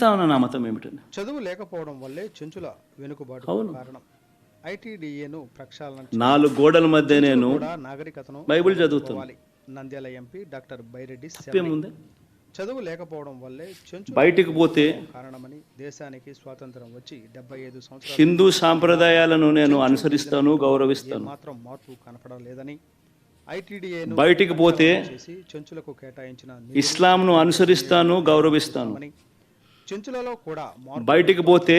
అడుగుతా ఉన్నా నా మతం ఏమిటని చదువు లేకపోవడం వల్లే చెంచుల వెనుకబాటు అవును. కారణం ఐటీడీఏను ప్రక్షాళన నాలుగు గోడల మధ్య నేను నాగరికతను బైబిల్ చదువుతాను. Nandyal MP doctor Byreddy. తప్పేముంది చదువు లేకపోవడం వల్లే చెంచు బయటికి పోతే కారణమని దేశానికి స్వాతంత్రం వచ్చి డెబ్బై ఐదు సంవత్సరాలు హిందూ సాంప్రదాయాలను నేను అనుసరిస్తాను గౌరవిస్తాను మాత్రం మార్పు కనపడలేదని ఐటీడీఏను బయటికి పోతే చెంచులకు కేటాయించిన ఇస్లాంను అనుసరిస్తాను గౌరవిస్తాను చెంచులలో కూడా బయటికి పోతే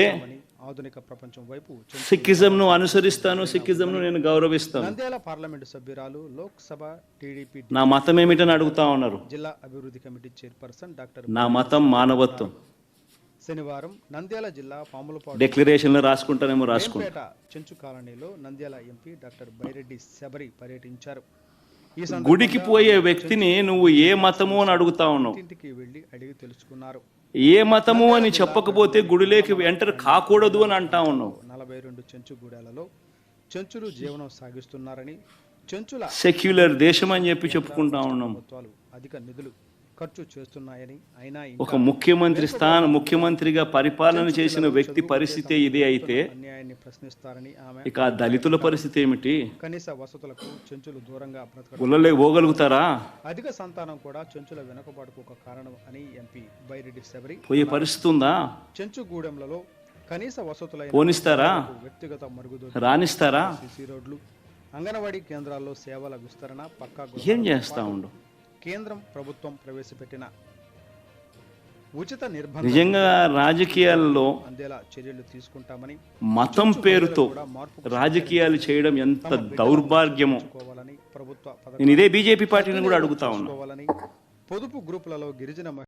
ఆధునిక ప్రపంచం వైపు సిక్కిజంను అనుసరిస్తాను సిక్కిజంను నేను గౌరవిస్తాను. నంద్యాల పార్లమెంటు సభ్యురాలు లోక్సభ టీడీపీ నా మతం ఏమిటని అడుగుతా ఉన్నారు? జిల్లా అభివృద్ధి కమిటీ చైర్పర్సన్ డాక్టర్ నా మతం మానవత్వం. శనివారం నంద్యాల జిల్లా పాములపాడు డిక్లరేషన్లు రాసుకుంటానేమో రాసుకుంటా. చెంచు కాలనీలో నంద్యాల ఎంపీ డాక్టర్ బైరెడ్డి శబరి పర్యటించారు. గుడికి పోయే వ్యక్తిని నువ్వు ఏ మతము అని అడుగుతా ఉన్నావు? వెళ్ళి అడిగి తెలుసుకున్నారు. ఏ మతము అని చెప్పకపోతే గుడిలోకి ఎంటర్ కాకూడదు అని అంటా ఉన్నావు. నలభై రెండు చెంచు గూడాలలో చెంచులు జీవనం సాగిస్తున్నారని చెంచుల సెక్యులర్ దేశం అని చెప్పి చెప్పుకుంటా ఉన్నాం. అధిక నిధులు ఖర్చు చేస్తున్నాయని. అయినా ఒక ముఖ్యమంత్రి స్థాన ముఖ్యమంత్రిగా పరిపాలన చేసిన వ్యక్తి పరిస్థితి ఇదే అయితే అన్యాయాన్ని ప్రశ్నిస్తారని ఆమె ఇక ఆ దళితుల పరిస్థితి ఏమిటి? కనీస వసతులకు చెంచులు దూరంగా బ్రతకడం. గుళ్ళలోకి పోగలుగుతారా అధిక సంతానం కూడా చెంచుల వెనుకబాటుకు ఒక కారణం అని ఎంపీ బైరెడ్డి శబరి పోయే పరిస్థితి ఉందా? చెంచుగూడెంలలో కనీస వసతులైన పోనిస్తారా? వ్యక్తిగత మరుగుదొడ్లు రానిస్తారా? సిసి రోడ్లు అంగన్వాడీ కేంద్రాల్లో సేవల విస్తరణ పక్కా ఏం చేస్తా ఉండు? కేంద్రం ప్రభుత్వం ప్రవేశపెట్టిన ఉచిత నిర్బంధం నిజంగా రాజకీయాల్లో అందేలా చర్యలు తీసుకుంటామని మతం పేరుతో రాజకీయాలు చేయడం ఎంత దౌర్భాగ్యమో. ప్రభుత్వ నేను ఇదే బీజేపీ పార్టీని కూడా అడుగుతా ఉన్నా. పొదుపు గ్రూపులలో గిరిజన